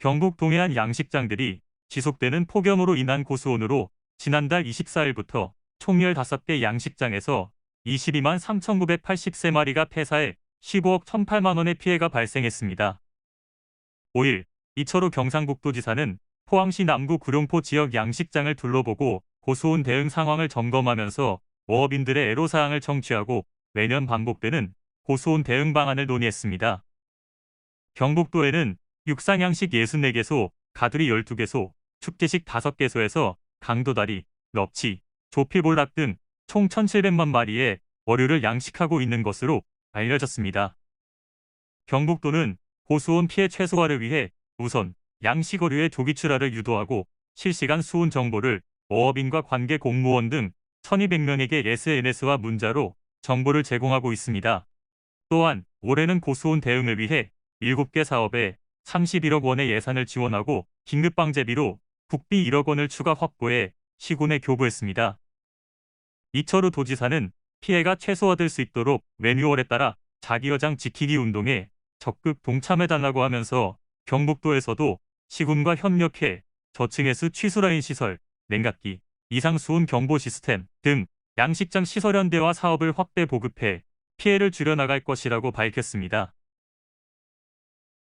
경북 동해안 양식장들이 지속되는 폭염으로 인한 고수온으로 지난달 24일부터 총 15개 양식장에서 22만 3,983마리가 폐사해 15억 1,008만 원의 피해가 발생했습니다. 5일 이철우 경상북도지사는 포항시 남구 구룡포 지역 양식장을 둘러보고 고수온 대응 상황을 점검하면서 어업인들의 애로사항을 청취하고 매년 반복되는 고수온 대응 방안을 논의했습니다. 경북도에는 육상양식 64개소, 가두리 12개소, 축제식 5개소에서 강도다리, 넙치, 조피볼락 등 총 1,700만 마리의 어류를 양식하고 있는 것으로 알려졌습니다. 경북도는 고수온 피해 최소화를 위해 우선 양식 어류의 조기 출하를 유도하고 실시간 수온 정보를 어업인과 관계 공무원 등 1200명에게 SNS와 문자로 정보를 제공하고 있습니다. 또한 올해는 고수온 대응을 위해 7개 사업에 31억 원의 예산을 지원하고 긴급방제비로 국비 1억 원을 추가 확보해 시군에 교부했습니다. 이철우 도지사는 피해가 최소화될 수 있도록 매뉴얼에 따라 자기 여장 지키기 운동에 적극 동참해달라고 하면서 경북도에서도 시군과 협력해 저층해수 취수라인 시설, 냉각기, 이상수온 경보 시스템 등 양식장 시설 현대화 사업을 확대 보급해 피해를 줄여나갈 것이라고 밝혔습니다.